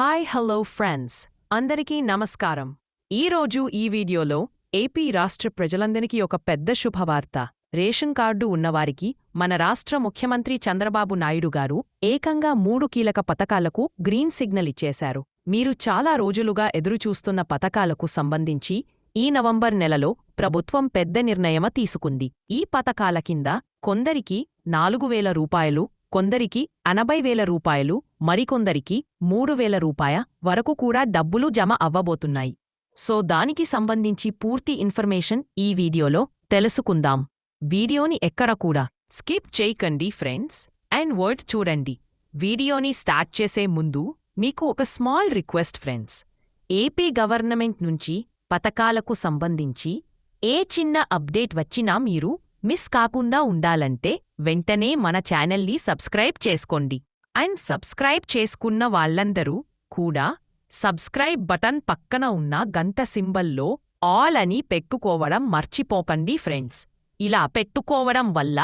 Hi hello friends. అందరికీ నమస్కారం. ఈరోజు ఈ వీడియోలో ఏపీ రాష్ట్ర ప్రజలందరికీ ఒక పెద్ద శుభవార్త. రేషన్ కార్డు ఉన్నవారికి మన రాష్ట్ర ముఖ్యమంత్రి చంద్రబాబు నాయుడు గారు ఏకంగా మూడు కీలక పథకాలకు గ్రీన్ సిగ్నల్ ఇచ్చేశారు. మీరు చాలా రోజులుగా ఎదురుచూస్తున్న పథకాలకు సంబంధించి ఈ నవంబర్ నెలలో ప్రభుత్వం పెద్ద నిర్ణయమ తీసుకుంది. ఈ పథకాల కింద కొందరికి నాలుగు వేల రూపాయలు కొందరికి ఎనభై వేల రూపాయలు మరికొందరికి మూడు వేల రూపాయ వరకు కూడా డబ్బులు జమ అవ్వబోతున్నాయి. సో దానికి సంబంధించి పూర్తి ఇన్ఫర్మేషన్ ఈ వీడియోలో తెలుసుకుందాం. వీడియోని ఎక్కడ కూడా స్కిప్ చేయకండి ఫ్రెండ్స్ అండ్ వర్డ్ చూడండి. వీడియోని స్టార్ట్ చేసే ముందు మీకు ఒక small request friends. AP government నుంచి పథకాలకు సంబంధించి ఏ చిన్న అప్డేట్ వచ్చినా మీరు మిస్ కాకుండా ఉండాలంటే వెంటనే మన ఛానల్ని సబ్స్క్రైబ్ చేసుకోండి. అండ్ సబ్స్క్రైబ్ చేసుకున్న వాళ్ళందరూ కూడా సబ్స్క్రైబ్ బటన్ పక్కన ఉన్న గంట సింబల్లో ఆల్ అని పెట్టుకోవడం మర్చిపోకండి ఫ్రెండ్స్. ఇలా పెట్టుకోవడం వల్ల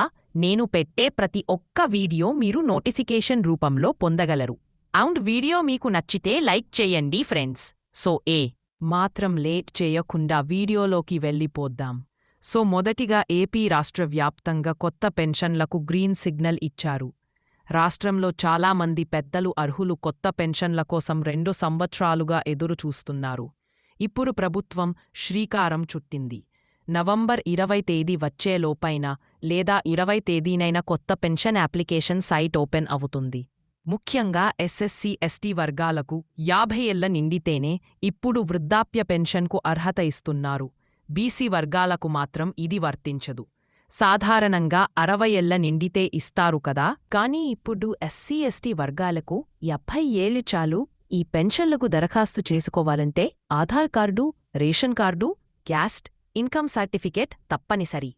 నేను పెట్టే ప్రతి ఒక్క వీడియో మీరు నోటిఫికేషన్ రూపంలో పొందగలరు. అండ్ వీడియో మీకు నచ్చితే లైక్ చేయండి ఫ్రెండ్స్. సో ఏ మాత్రం లేట్ చేయకుండా వీడియోలోకి వెళ్ళిపోద్దాం. సో మొదటిగా ఏపీ రాష్ట్ర వ్యాప్తంగా కొత్త పెన్షన్లకు గ్రీన్ సిగ్నల్ ఇచ్చారు. రాష్ట్రంలో చాలామంది పెద్దలు అర్హులు కొత్త పెన్షన్ల కోసం రెండు సంవత్సరాలుగా ఎదురుచూస్తున్నారు. ఇప్పుడు ప్రభుత్వం శ్రీకారం చుట్టింది. నవంబర్ ఇరవై తేదీ వచ్చేలోపైన లేదా ఇరవై తేదీనైన కొత్త పెన్షన్ అప్లికేషన్ సైట్ ఓపెన్ అవుతుంది. ముఖ్యంగా ఎస్ఎస్సి ఎస్టీ వర్గాలకు యాభై ఏళ్ళ నిండితేనే ఇప్పుడు వృద్ధాప్య పెన్షన్కు అర్హత ఇస్తున్నారు. బీసీ వర్గాలకు మాత్రం ఇది వర్తించదు. సాధారణంగా అరవై ఏళ్ళ నిండితే ఇస్తారు కదా. కానీ ఇప్పుడు ఎస్సీ ఎస్టీ వర్గాలకు యాభై ఏళ్ళు చాలు ఈ పెన్షన్లకు దరఖాస్తు చేసుకోవాలంటే Aadhaar card ration card caste income certificate తప్పనిసరి.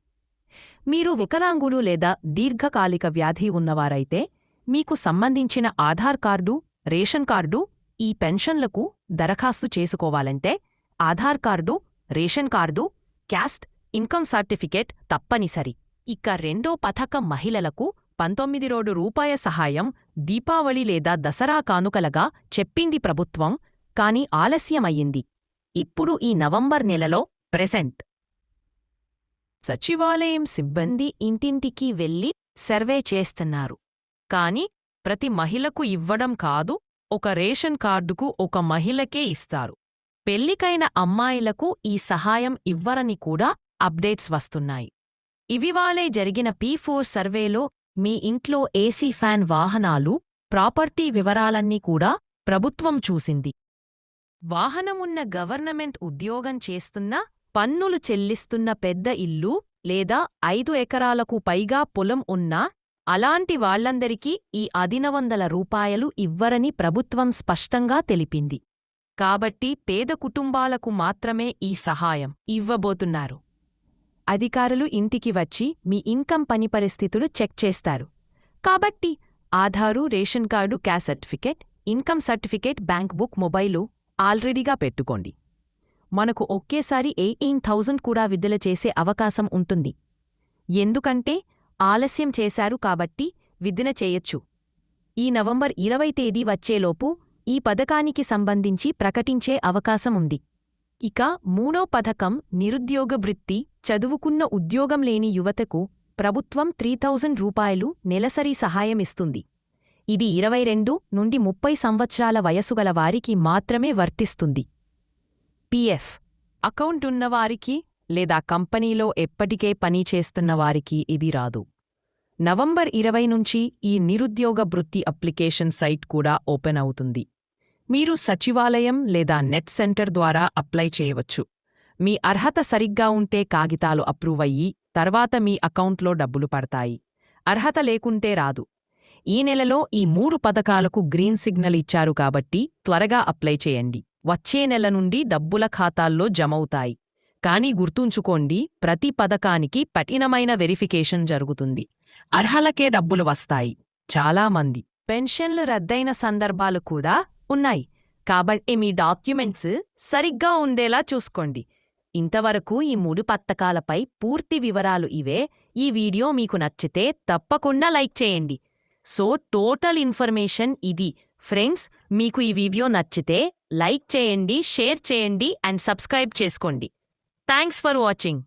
మీరు వికలాంగులు లేదా దీర్ఘకాలిక వ్యాధి ఉన్నవారైతే మీకు సంబంధించిన ఆధార్ కార్డు రేషన్ కార్డు ఈ పెన్షన్లకు దరఖాస్తు చేసుకోవాలంటే Aadhaar card ration card caste income certificate తప్పనిసరి. ఇక రెండో పథకం మహిళలకు పంతొమ్మిది రోడ్డు రూపాయ సహాయం దీపావళి లేదా దసరా కానుకలగా చెప్పింది ప్రభుత్వం కాని ఆలస్యమయ్యింది. ఇప్పుడు ఈ నవంబర్ నెలలో ప్రెసెంట్. సచివాలయం సిబ్బంది ఇంటింటికి వెళ్ళి సర్వే చేస్తున్నారు. కాని ప్రతి మహిళకు ఇవ్వడం కాదు ఒక రేషన్ కార్డుకు ఒక మహిళకే ఇస్తారు. పెళ్ళికైన అమ్మాయిలకు ఈ సహాయం ఇవ్వరని కూడా అప్డేట్స్ వస్తున్నాయి. ఇవివాలే జరిగిన పీ ఫోర్ సర్వేలో మీ ఇంట్లో ఏసీ ఫ్యాన్ వాహనాలు ప్రాపర్టీ వివరాలన్నీ కూడా ప్రభుత్వం చూసింది. వాహనమున్న గవర్నమెంట్ ఉద్యోగం చేస్తున్న పన్నులు చెల్లిస్తున్న పెద్ద ఇల్లు లేదా ఐదు ఎకరాలకు పైగా పొలం ఉన్నా అలాంటి వాళ్ళందరికీ ఈ అదినవందల రూపాయలు ఇవ్వరని ప్రభుత్వం స్పష్టంగా తెలిపింది. కాబట్టి పేద కుటుంబాలకు మాత్రమే ఈ సహాయం ఇవ్వబోతున్నారు. అధికారులు ఇంటికి వచ్చి మీ ఇన్కమ్ పని పరిస్థితులు చెక్ చేస్తారు. కాబట్టి Aadhaar ration card cash certificate income certificate bank book mobile ఆల్రెడీగా పెట్టుకోండి. మనకు ఒకేసారి ఎయిటీన్ థౌజండ్ కూడా విడుదల చేసే అవకాశం ఉంటుంది. ఎందుకంటే ఆలస్యం చేశారు కాబట్టి విదిన చేయొచ్చు. ఈ నవంబర్ ఇరవై తేదీ వచ్చేలోపు ఈ పథకానికి సంబంధించి ప్రకటించే అవకాశం ఉంది. ఇక మూడో పథకం నిరుద్యోగ వృత్తి చదువుకున్న ఉద్యోగం లేని యువతకు ప్రభుత్వం త్రీ థౌజండ్ రూపాయలు నెలసరి సహాయమిస్తుంది ఇది ఇరవై రెండు నుండి ముప్పై సంవత్సరాల వయసుగల వారికి మాత్రమే వర్తిస్తుంది. పిఎఫ్. అకౌంట్ ఉన్నవారికి లేదా కంపెనీలో ఎప్పటికే పని చేస్తున్న వారికి ఇది రాదు. నవంబర్ ఇరవై నుంచి ఈ నిరుద్యోగ వృత్తి అప్లికేషన్ సైట్ కూడా ఓపెన్ అవుతుంది. మీరు సచివాలయం లేదా నెట్ సెంటర్ ద్వారా అప్లై చేయవచ్చు. మీ అర్హత సరిగ్గా ఉంటే కాగితాలు అప్రూవ్ అయ్యి తర్వాత మీ అకౌంట్లో డబ్బులు పడతాయి. అర్హత లేకుంటే రాదు. ఈ నెలలో ఈ మూడు పథకాలకు గ్రీన్ సిగ్నల్ ఇచ్చారు కాబట్టి త్వరగా అప్లై చేయండి. వచ్చే నెల నుండి డబ్బుల ఖాతాల్లో జమవుతాయి. కానీ గుర్తుంచుకోండి ప్రతి పథకానికి కఠినమైన వెరిఫికేషన్ జరుగుతుంది. అర్హలకే డబ్బులు వస్తాయి. చాలామంది పెన్షన్లు రద్దయిన సందర్భాలు కూడా ఉన్నాయి. కాబట్టి మీ డాక్యుమెంట్స్ సరిగ్గా ఉండేలా చూసుకోండి. ఇంతవరకు ఈ మూడు పథకాలపై పూర్తి వివరాలు ఇవే. ఈ వీడియో మీకు నచ్చితే తప్పకుండా లైక్ చేయండి. సో టోటల్ ఇన్ఫర్మేషన్ ఇది. ఫ్రెండ్స్ మీకు ఈ వీడియో నచ్చితే లైక్ చేయండి షేర్ చేయండి అండ్ సబ్స్క్రైబ్ చేసుకోండి. Thanks for watching.